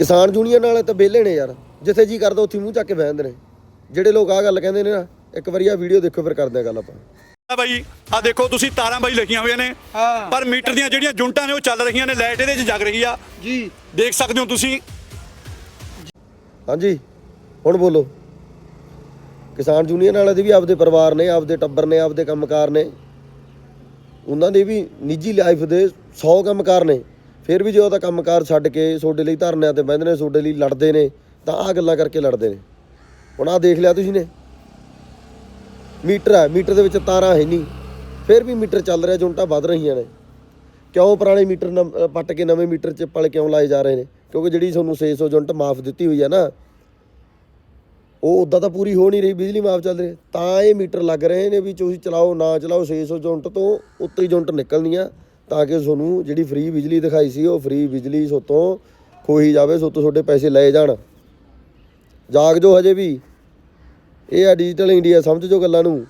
ਕਿਸਾਨ ਯੂਨੀਅਨ ਵਾਲੇ ਤਾਂ ਵਿਹਲੇ ਨੇ ਯਾਰ ਜਿੱਥੇ ਜੀ ਕਰਦਾ ਉੱਥੇ ਮੂੰਹ ਚੱਕ ਕੇ ਬਹਿ ਜਾਂਦੇ ਨੇ। ਜਿਹੜੇ ਲੋਕ ਆਹ ਗੱਲ ਕਹਿੰਦੇ ਨੇ ਨਾ ਇੱਕ ਵਾਰੀ ਆ ਵੀਡੀਓ ਦੇਖੋ ਫਿਰ ਕਰਦੇ ਆ ਗੱਲ ਆਪਾਂ। ਆ ਬਾਈ ਆ ਦੇਖੋ ਤੁਸੀਂ ਤਾਰਾਂ ਬਾਈ ਲੱਗੀਆਂ ਹੋਈਆਂ ਨੇ। ਹਾਂ। ਪਰ ਮੀਟਰ ਦੀਆਂ ਜਿਹੜੀਆਂ ਜੁੰਟਾਂ ਨੇ ਉਹ ਚੱਲ ਰਹੀਆਂ ਨੇ ਲਾਈਟ ਇਹਦੇ 'ਚ ਜਗ ਰਹੀ ਆ। ਜੀ। ਦੇਖ ਸਕਦੇ ਹੋ ਤੁਸੀਂ। ਹਾਂਜੀ ਹੁਣ ਬੋਲੋ। ਕਿਸਾਨ ਯੂਨੀਅਨ ਵਾਲੇ ਦੇ ਵੀ ਆਪਦੇ ਪਰਿਵਾਰ ਨੇ ਆਪਦੇ ਟੱਬਰ ਨੇ ਆਪਦੇ ਕੰਮਕਾਰ ਨੇ। ਉਹਨਾਂ ਦੇ ਵੀ ਨਿੱਜੀ ਲਾਈਫ ਦੇ 100 ਕੰਮਕਾਰ ਨੇ। ਫਿਰ ਵੀ ਜੇ ਉਹਦਾ ਕੰਮਕਾਰ ਛੱਡ ਕੇ ਤੁਹਾਡੇ ਲਈ ਧਰਨਿਆਂ ਤੇ ਬਹਿੰਦੇ ਨੇ ਤੁਹਾਡੇ ਲਈ ਲੜਦੇ ਨੇ, ਤਾਂ ਆਹ ਗੱਲਾਂ ਕਰਕੇ ਲੜਦੇ ਨੇ। ਹੁਣ ਆਹ ਦੇਖ ਲਿਆ ਤੁਸੀਂ ਨੇ। ਮੀਟਰ ਹੈ, ਮੀਟਰ ਦੇ ਵਿੱਚ ਤਾਰਾਂ ਹੈ ਨਹੀਂ। ਫਿਰ ਵੀ ਮੀਟਰ ਚੱਲ ਰਿਹਾ ਜੁੰਟਾਂ ਵੱਧ ਰਹੀਆਂ ਨੇ। ਕਿਉਂ ਪੁਰਾਣੇ ਮੀਟਰ ਨਮ- ਪੱਟ ਕੇ ਨਵੇਂ ਮੀਟਰ ਚ ਪਲ ਕਿਉਂ ਲਾਏ ਜਾ ਰਹੇ ਨੇ? ਕਿਉਂਕਿ ਜਿਹੜੀ ਤੁਹਾਨੂੰ 600 ਯੂਨਿਟ ਮਾਫ ਦਿੱਤੀ ਹੋਈ ਹੈ ਨਾ, ਉਹ ਉਦਾਂ ਤਾਂ ਪੂਰੀ ਹੋ ਨਹੀਂ ਰਹੀ, ਬਿਜਲੀ ਮਾਫ ਚੱਲ ਰਹੀ ਤਾਂ ਇਹ ਮੀਟਰ ਲੱਗ ਰਹੇ ਨੇ ਵੀ ਤੁਸੀਂ ਚਲਾਓ, ਨਾ ਚਲਾਓ 600 ਯੂਨਿਟ ਤੋਂ ਉੱਤੇ ਯੂਨਿਟ ਨਿਕਲਣੀਆਂ। ਤਾਂ ਕਿ ਤੁਹਾਨੂੰ ਜਿਹੜੀ ਫ੍ਰੀ ਬਿਜਲੀ ਦਿਖਾਈ ਸੀ, ਉਹ ਫ੍ਰੀ ਬਿਜਲੀ ਸੋਤੋਂ ਖੋਹੀ ਜਾਵੇ, ਸੋਤੋਂ ਤੁਹਾਡੇ ਪੈਸੇ ਲਏ ਜਾਣ। ਜਾਗ ਜੋ ਹਜੇ ਵੀ। ਇਹ ਆ ਡਿਜੀਟਲ ਇੰਡੀਆ ਸਮਝ ਜੋ ਗੱਲਾਂ ਨੂੰ।